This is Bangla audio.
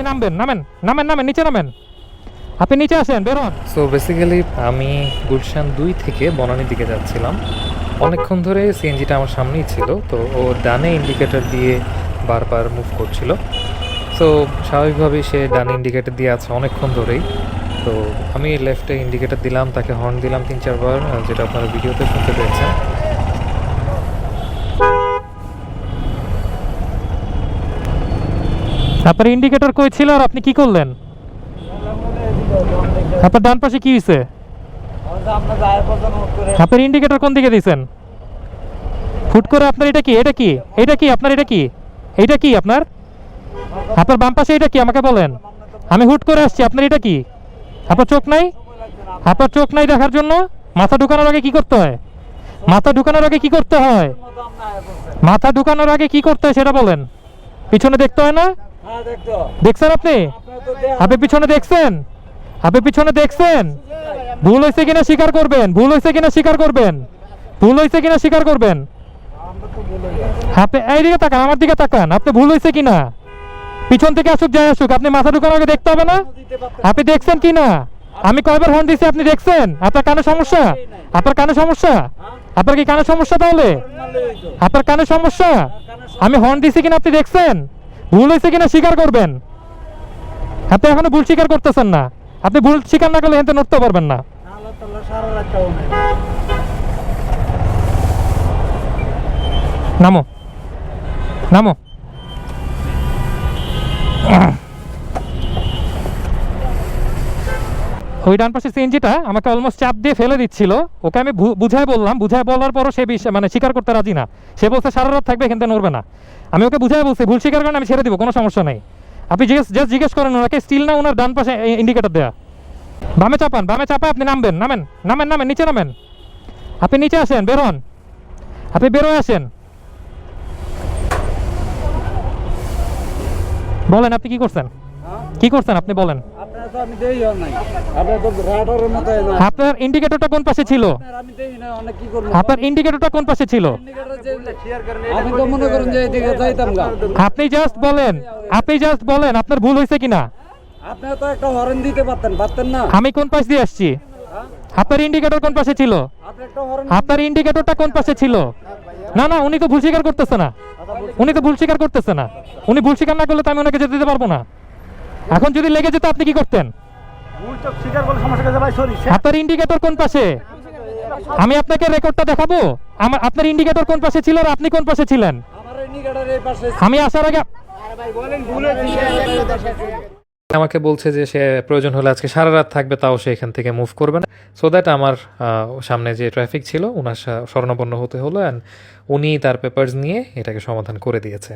আপনি নামবেন, নামেন নামেন নামেন, নিচে নামেন। আপনি নিচে আসেন বেরোন সো বেসিক্যালি আমি গুলশান দুই থেকে বনানীর দিকে যাচ্ছিলাম। অনেকক্ষণ ধরে সিএনজিটা আমার সামনেই ছিল, তো ও ডানে ইন্ডিকেটর দিয়ে বারবার মুভ করছিল। সো স্বাভাবিকভাবেই সে ডানে ইন্ডিকেটর দিয়ে আছে অনেকক্ষণ ধরেই। তো আমি লেফটে ইন্ডিকেটর দিলাম, তাকে হর্ন দিলাম তিন চারবার যেটা আপনারা ভিডিওতে শুনতে পেয়েছেন। আপনার ইন্ডিকেটর কই ছিল আর আপনি কি করলেন? আপনার ডান পাশে কি হয়েছে আপনার ইন্ডিকেটর কোন দিকে দিয়েছেন? ফুট করে আপনার এটা কি? এটা কি? এটা কি? আপনার এটা কি? এটা কি আপনার? আপনার বাম পাশে এটা কি? আমাকে বলেন। আমি হুট করে আসছি, আপনার এটা কি? আপনার চোখ নাই? আপনার চোখ নাই দেখার জন্য? মাথা ঢুকানোর আগে কি করতে হয়? মাথা ঢুকানোর আগে কি করতে হয়? মাথা ঢুকানোর আগে কি করতে হয় সেটা বলেন। পিছনে দেখতে হয় না? দেখছেন আপনি? আপনি পিছনে দেখছেন? আপনি পিছনে দেখছেন? ভুল হয়েছে কিনা স্বীকার করবেন? ভুল হয়েছে কিনা স্বীকার করবেন? ভুল হয়েছে কিনা স্বীকার করবেন? আপনি এইদিকে তাকান আমার দিকে তাকান। আপনি ভুল হয়েছে কিনা? পিছন থেকে আসুক যাই আসুক আপনি মাথা ঢুকানোর আগে দেখতে হবে না? আপনি দেখছেন কিনা? আমি কয়বার হর্ন দিছি আপনি দেখছেন? আপনার কানে সমস্যা? আপনার কানে সমস্যা? আপনার কি কানে সমস্যা তাহলে? আপনার কানে সমস্যা? আমি হর্ন দিছি কিনা আপনি দেখছেন? ভুল হয়েছে কিনা স্বীকার করবেন? আপনি এখনও ভুল স্বীকার করতেছেন না। আপনি ভুল স্বীকার না করলে হেনতে নড়তে পারবেন না। নামো। নামো। ওই ডান পাশের সিএনজিটা আমাকে অলমোস্ট চাপ দিয়ে ফেলে দিচ্ছিল। ওকে আমি বুঝাই বললাম বুঝাই বলার পরও সে বিশ- মানে স্বীকার করতে রাজি না। সে বলছে, সারা রাত থাকবে, এখান থেকে নড়বে না। আমি ওকে বুঝাই বলছি, ভুল স্বীকার করেন, আমি ছেড়ে দিব, কোনো সমস্যা নেই। আপনি জিজ্ঞেস জাস্ট জিজ্ঞেস করেন ওনাকে স্টিল না ওনার ডান পাশে ইন্ডিকেটার দেয়া? বামে চাপান, বামে চাপা আপনি নামবেন, নামেন নামেন নামেন, নিচে নামেন। আপনি নিচে আসেন বেরোন আপনি বেরোয় আসেন। বলেন, আপনি কি করছেন? কি করছেন? আপনি বলেন। আপনার ইন্ডিকেটরটা কোন পাশে ছিল? আপনার ইন্ডিকেটরটা কোন পাশে ছিল? আপনি জাস্ট বলেন আপনি জাস্ট বলেন আপনার ভুল হয়েছে কিনা? আমি কোন পাশ দিয়ে আসছি? আপনার ইন্ডিকেটর কোন পাশে ছিল? আপনার ইন্ডিকেটরটা কোন পাশে ছিল? না না উনি তো ভুল স্বীকার করতেছে না। উনি তো ভুল স্বীকার করতেছে না। উনি ভুল স্বীকার না করলে তো আমি ওনাকে যেতে দিতে পারব না। এখন যদি লেগে যেত আপনি কি করতেন? আপনার ইন্ডিকেটর কোন পাশে? আমি আপনাকে রেকর্ডটা দেখাবো? আমার আপনার ইন্ডিকেটর কোন পাশে ছিল আর আপনি কোন পাশে ছিলেন? আমার ইন্ডিকেটর এই পাশে আমি আসার আগে আমাকে বলছে যে সে প্রয়োজন হলে আজকে সারা রাত থাকবে তাও সে এখান থেকে মুভ করবে না। সো দ্যাট আমার আহ, সামনে যে ট্রাফিক ছিল ওনার সা- শরণাপন্ন হতে হলো অ্যান্ড উনি তার পেপার্স নিয়ে এটাকে সমাধান করে দিয়েছে।